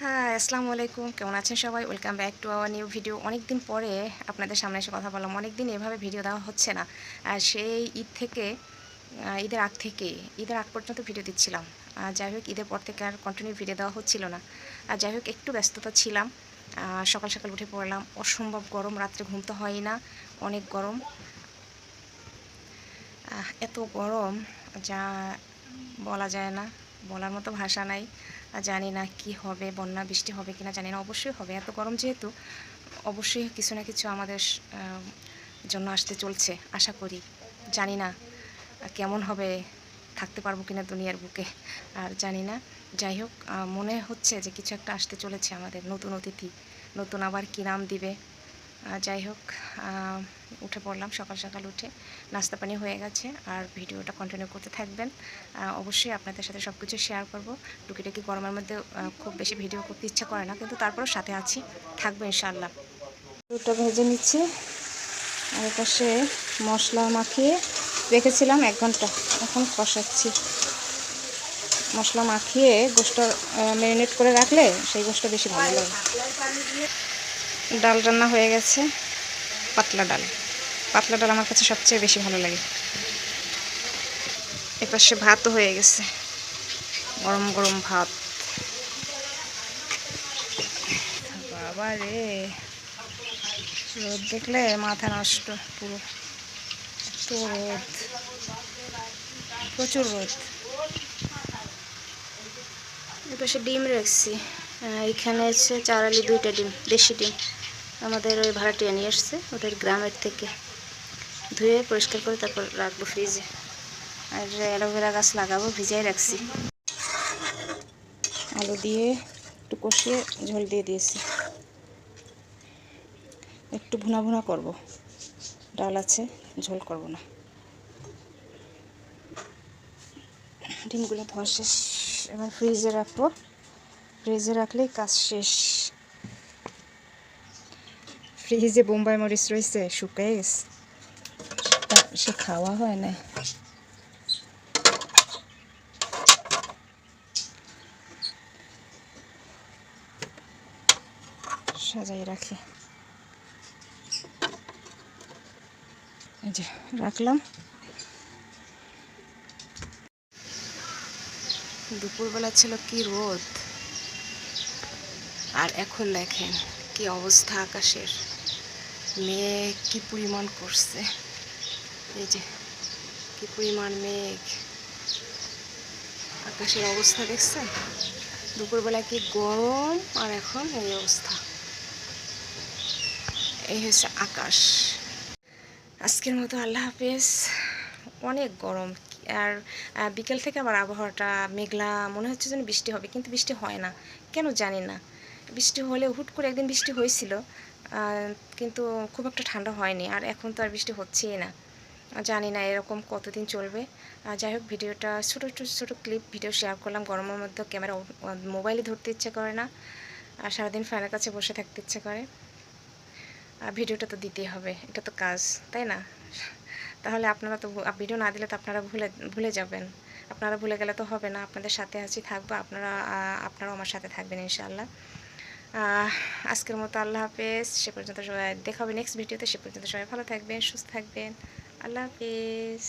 হ্যাঁ আসসালামু আলাইকুম কেমন আছেন সবাই? Welcome back to our new video অনেক দিন পরে আপনাদের সামনে এসে কথা বললাম। অনেক দিন এভাবে ভিডিও দেওয়া হচ্ছে না। আর সেই ঈদ থেকে ঈদের আগ থেকে, ঈদের আগ পর্যন্ত ভিডিও দিচ্ছিলাম। আর যাই হোক, ঈদের পর থেকে আর কন্টিনিউ ভিডিও দেওয়া হচ্ছিল না। আর যাই হোক, একটু ব্যস্ততা ছিলাম। সকাল সকাল উঠে পড়লাম। অসম্ভব গরম, রাত্রে ঘুম তো হয়ই না। অনেক গরম। এত গরম, যা বলা যায় না। বলার মতো ভাষা নাই। জানি না কি হবে, বন্যা, বৃষ্টি হবে কিনা, জানি না, অবশ্যই হবে। এত গরম যেহেতু, অবশ্যই কিছু না কিছু আমাদের জন্য আসতে চলছে, আশা করি। জানি না কেমন হবে, থাকতে পারব কিনা দুনিয়ার বুকে। আর জানি না, যাই হোক মনে হচ্ছে যে কিছু একটা আসতে চলেছে আমাদের, নতুন অতিথি, নতুন আবার কী নাম দিবে। যাই হোক উঠে পড়লাম সকাল সকাল উঠে। নাস্তা পানি হয়ে গেছে, আর ভিডিওটা কন্টিনিউ করতে থাকবেন। অবশ্যই আপনাদের সাথে সব কিছু শেয়ার করব। টুকিটাকি গরমের মধ্যে খুব বেশি ভিডিও করতে ইচ্ছা করে না, কিন্তু তারপরেও সাথে আছি, থাকব ইনশাল্লাহ দুটো ভেজে নিচ্ছি, আর পাশে মশলা মাখিয়ে রেখেছিলাম এক ঘণ্টা, এখন কষাচ্ছি। মশলা মাখিয়ে গোষ্ঠটা ম্যারিনেট করে রাখলে সেই গোষ্ঠটা বেশি ভালো লাগে। ডাল রান্না হয়ে গেছে। পাতলা ডাল। পাতলা ডাল আমার কাছে সবচেয়ে বেশি ভালো লাগে। এপাশে ভাতও হয়ে গেছে। গরম গরম ভাত। বাবা রে। রোদ দেখলে মাথা নষ্ট পুরো। এত রোদ। প্রচুর রোদ। এপাশে ডিম রাখছি। এখানে হচ্ছে চারালি দুইটা ডিম, দেশি ডিম। আমাদের ওই ভাড়াটিয়া নিয়ে আসছে ওদের গ্রামের থেকে ধুয়ে পরিষ্কার করে তারপর রাখব ফ্রিজে আর অ্যালোভেরা গাছ লাগাবো, ভিজাই রাখছি। আলু দিয়ে একটু কষিয়ে ঝোল দিয়ে দিয়েছি। একটু ভুনা ভুনা করব। ডাল আছে, ঝোল করব না। ডিমগুলো ধোয়া শেষ। এবার ফ্রিজে রাখব। ফ্রিজে রাখলেই কাজ শেষ। ফ্রিজে বোম্বাই মরিচ রয়েছে শুকিয়ে গেছে। সে খাওয়া হয় না। সাজাই রাখি। এই যে রাখলাম। দুপুরবেলা ছিল কি রোদ? আর এখন দেখেন কি অবস্থা আকাশের। মেঘ কি পরিমাণ করছে? এই যে, কি পরিমাণ মেঘ? আকাশের অবস্থা দেখছেন? দুপুরবেলা কি গরম? আর এখন এই অবস্থা। এই হচ্ছে আকাশ। আজকের মতো আল্লাহ হাফেজ। অনেক গরম। আর বিকেল থেকে আবার আবহাওয়াটা মেঘলা। মনে হচ্ছে যেন বৃষ্টি হবে, কিন্তু বৃষ্টি হয় না। কেন জানি না। বৃষ্টি হলে হুট করে একদিন বৃষ্টি হয়েছিল। কিন্তু খুব একটা ঠান্ডা হয়নি, আর এখন তো আর বৃষ্টি হচ্ছেই না। জানি না এরকম কতদিন চলবে। যাই হোক, ভিডিওটা ছোটো ছোটো ছোটো ক্লিপ ভিডিও শেয়ার করলাম। গরমের মধ্যে ক্যামেরা মোবাইলে ধরতে ইচ্ছে করে না। আর সারাদিন ফ্যানের কাছে বসে থাকতে ইচ্ছে করে। আর ভিডিওটা তো দিতেই হবে, এটা তো কাজ, তাই না? তাহলে আপনারা তো ভিডিও না দিলে তো আপনারা ভুলে ভুলে যাবেন। আপনারা ভুলে গেলে তো হবে না। আপনাদের সাথে আছি, থাকব। আপনারা আপনারাও আমার সাথে থাকবেন ইনশাআল্লাহ। আজকের মতো আল্লাহ হাফেজ। সে পর্যন্ত সবাই দেখাবে নেক্সট ভিডিওতে সে পর্যন্ত সবাই ভালো থাকবেন, সুস্থ থাকবেন। আল্লাহ হাফেজ।